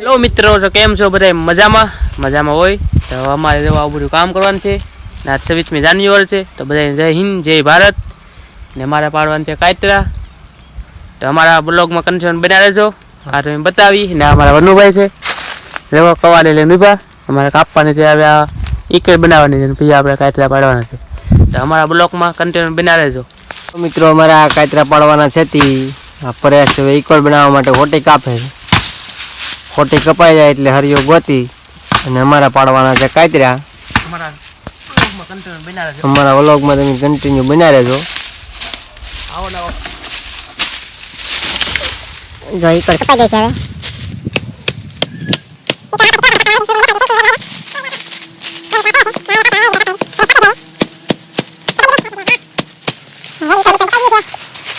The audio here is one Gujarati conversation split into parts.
હેલો મિત્રો તો કેમ છો બધા મજામાં? મજામાં હોય? તો અમારે જેવું આવું બધું કામ કરવાનું છે. ને આજ છવ્વીસમી જાન્યુઆરી છે. તો બધા જય હિન્દ, જય ભારત. ને અમારે પાડવાનું છે કાયતરા. તો અમારા બ્લોગમાં કન્ડિશન બના રહેજો. આ તમે બતાવી. ને અમારા વનુભાઈ છે. રેવા કવાલે લઈને ઊભા અમારે કાપવાની છે હવે આ ઈકડ બનાવવાની છે પછી આપણે કાયતરા પાડવાના છે. તો અમારા બ્લોગમાં કન્ટેન્ટ બના રહેજો. મિત્રો અમારા કાતરા પાડવાના છે તે. આ પ્રયાસ હવે ઇક્વલ બનાવવા માટે હોટી કાપે. છે હોટી કપાઈ જાય એટલે હરિયો ગોતી અને અમારા પાડવાના છે કાતરા અમારા વ્લોગમાં તમે કન્ટિન્યુ બના રહેજો. જો ઈ કપાઈ જાય છે હવે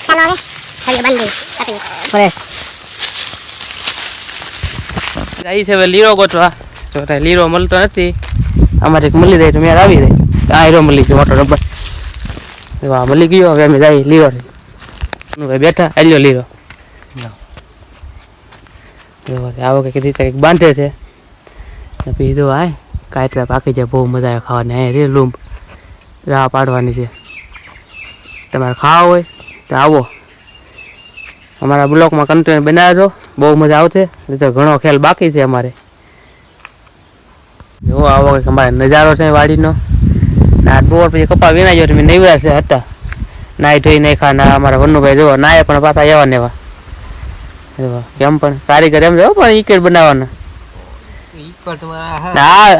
ચાલો હવે બંધી જાય છે લીરો ગોતવા. જો લીરો મળતો નથી. અમારે એક મળી જાય તો મેળ આવી જાય. આ હીરો મળી ગયો, મોટો રબર. વાહ મળી ગયો, હવે અમે જાય લીરો બેઠા, આલ્યો લીરો. આવો કંઈક રીતે કંઈક બાંધે છે. પછી જો આય, કાંઈ પાકી જાય, બહુ મજા આવે ખાવાની. અહીંયા રે લૂંબ. રાહ પાડવાની છે. તમારે ખાવા હોય તો આવો. અમારા બ્લોકમાં કન્ટેન્ટ બનાવજો બહુ મજા આવશે. તો ઘણો ખ્યાલ બાકી છે અમારે. જો આવો કંઈક અમારે નજારો છે વાડીનો. ના ડોર પછી કપા વિના જો મેં નૈવરા છે હતા. નાઈ ધોઈ નાખ્યા ના અમારા વન્નુભાઈ જો નાય પણ પાછા એવા ને એવા. એવા. કેમ પણ? કારીગર એમ જો પણ ઈકેટ બનાવવાના.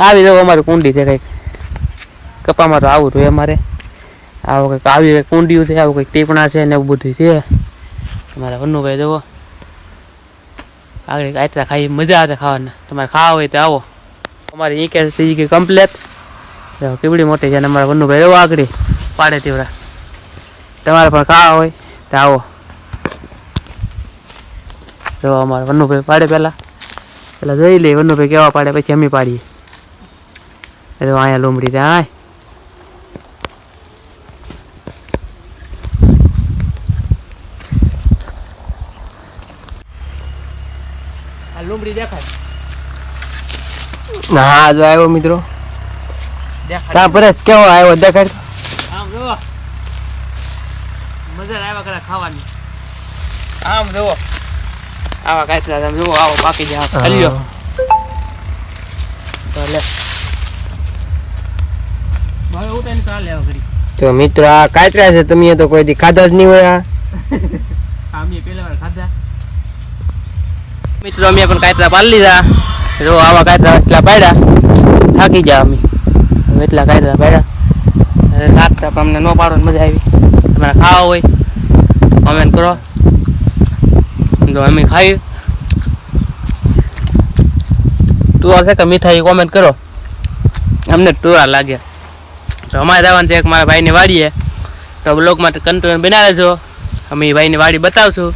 આવી જવું અમારી કુંડી છે કંઈક. કપામાં તો આવું જોઈએ અમારે. આવું કંઈક આવી કુંડીયું કુંડિયું છે આવું કંઈક ટીપણા છે ને એવું બધું છે. તમારા વન્નુભાઈ જવો. આગળ આટલા ખાઈ મજા આવે ખાવાના. તમારે ખાવા હોય તો આવો. અમારે ઈ કે થઈ ગઈ કમ્પ્લેટ કેવડી મોટી છે અને અમારા વન્નુભાઈ જવો આગળ. પાડે તેવડા. તમારે પણ ખાવા હોય તો આવો. જો અમારા વન્નુભાઈ પાડે પહેલા પેલા જોઈ લઈએ વન્નુભાઈ કેવા પાડે, પછી અમે પાડીએ. એટલે અહીંયા લોમડી ત્યાં આય લોમડી દેખાય. હા જો આવ્યો મિત્રો. દેખાય. તા પરેશ કેવો આવ્યો? દેખાય આમ જો મજા આવ્યા કરે ખાવાની. આમ જો આવા કાચરા આમ જુઓ આવો બાકી જાય ખલ્યો તો લે. ભાવે ઉઠાઈને ચાલે હવે તો મિત્રો આ કાચરા છે? તમે તો કોઈ દી ખાધા જ નહીં હોય આ. અમે પેલા વાર ખાધા. મિત્રો, અમે પણ કાતરા પાડી લીધા. જો આવા કાતરા એટલા પાડ્યા. થાકી ગયા અમે. એટલા કાયદા પાડ્યા. અને પણ અમને ન પાડવાની મજા આવી. તમારે ખાવા હોય કોમેન્ટ કરો. તો અમે ખાઈ. ટુઆર છે કે મીઠાઈ કોમેન્ટ કરો. અમને ટુઆર લાગ્યા તો અમારે જવાનું છે એક મારા ભાઈની વાડીએ. તો બ્લોગમાં કન્ટિન્યુ બનાવે છો. અમે ભાઈની વાડી બતાવશું.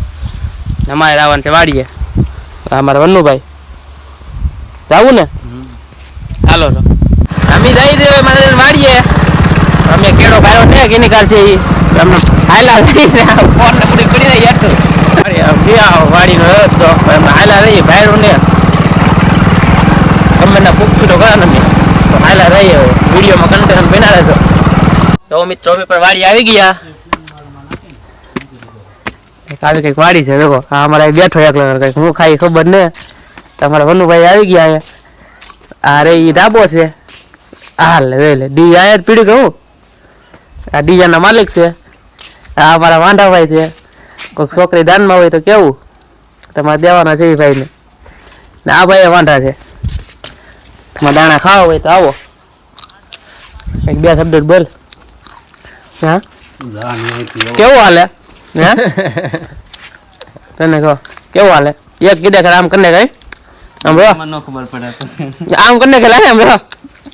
અમારે જવાનું છે વાડીએ. અમારા વન્નુભાઈ જાવું ને? હાલો અમે જઈ દે મારે વાડીએ. અમે કેળો ખાયો છે કેની કાર છે ઈ. તમને હાલા રહીને ફોન ને પડી પડી રહી હતું વાડીનો રસ્તો. અમે હાલા રહીએ ભાઈરો ને. તમે ના પૂછતું તો ખરા ને તો હાલા રહીએ વિડીયોમાં કન્ટેન્ટ બનાવે તો મિત્રો, અમે પણ વાડી આવી ગયા. આવી કંઈક વાડી છે દેખો આ અમારે બેઠો એકલો કંઈક. હું ખાઈ ખબર ને. તમારા વનુભાઈ આવી ગયા અહીંયા આ રે ઈ ધાબો છે. હાલ લે લે ડી આયર પીડી કહું આ ડીજાના માલિક છે. આ અમારા વાંઢાભાઈ છે. કોઈક છોકરી દાનમાં હોય તો કેવું? તમારે દેવાના છે એ ભાઈને. ને આ ભાઈ વાંઢા છે. તમારે દાણા ખાવા હોય તો આવો. કંઈક બે શબ્દ બોલ. હા? કેવું હાલે? હે? તને કહો કેવું હાલે? એક કીધે ખરા આમ કરીને કઈ? આમ રો. મને ખબર પડે આમ કરીને કે આમ રો.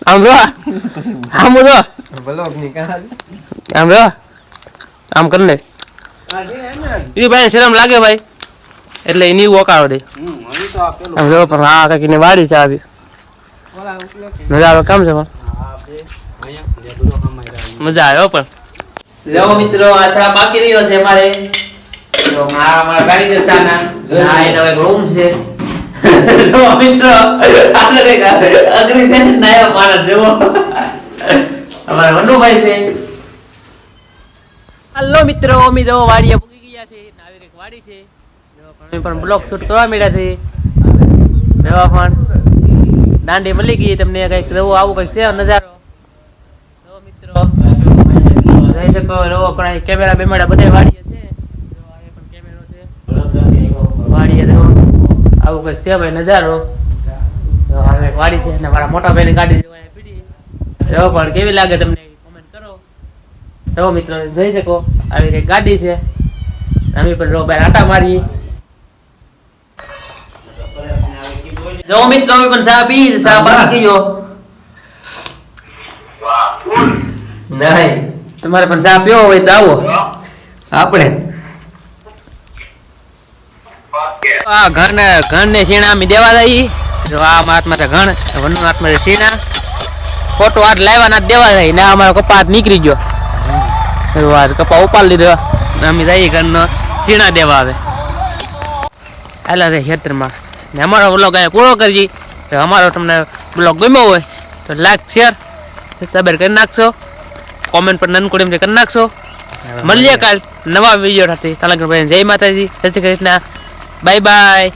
આમ રો. આમ રો. બ્લોગની કહાની આમ રો. આમ કરીને. એ ભાઈ શરમ લાગે ભાઈ. એટલે એની વકાળો દે. આમ રો પણ હા કાકી ની વાડી છે આવી. નજારો કેમ છે પણ? મજા આવ્યો પણ. જો મિત્રો આ ચા પાકી રહ્યો છે મારે. જો આ અમારા કારીગર ચાના. આ એનો એક રૂમ છે. જો મિત્રો આને કંઈક અગ્રી છે ને નાયો માણસ જેવો અમારા વનુભાઈ છે. હાલો મિત્રો અમે જો વાડીએ પૂગી ગયા છે. ને આવી કંઈક વાડી છે. જો અમે પણ બ્લોક શૂટ કરવા મળ્યા છે. જો પણ. દાંડી મળી ગઈ તમને કંઈક જવું આવું કંઈક છે નજારો. જો મિત્રો. જોઈ શકો રો પણ કેમેરા બેમેરા બધે વાડીએ છે. જો આ પણ કેમેરો છે. વાડીએ જો આવું કંઈક છે ભાઈ નજારો. વાડી છે ને મારા મોટા ભાઈની ગાડી જો પીડી. જો પણ કેવી લાગે તમને કોમેન્ટ કરો. જો મિત્રો જોઈ શકો આવી કંઈક ગાડી છે. અમે પણ રો ભાઈ આટા મારી જો મિત્રો અમે પણ સા પી સા બાકી ગયો. નહીં. તમારે પણ ચા પીવો હોય તો આવો. આપણે. આ ઘન ઘન ને શીણા અમે દેવા દઈ જો આ હાથમાં છે ઘણ વનનો હાથમાં શીણા. ફોટો હાથ લાવ્યા ના દેવા દઈ ને અમારો કપા હાથ નીકળી ગયો. કપા ઉપાડી લીધો. અમે જઈએ ઘરનો શીણા દેવા આવે. હાલા છે ખેતરમાં. ને અમારો બ્લોગ અહીંયા પૂરો કરજી. તો અમારો તમને બ્લોગ ગમ્યો હોય તો લાઈક શેર સબર કરી નાખશો. કોમેન્ટ પર નનકુડી કરી નાખશો. મળીએ કાલ નવા વીડિયો સાથે. તાલગભાઈ જય માતાજી. શ્રી કૃષ્ણ. Bye bye.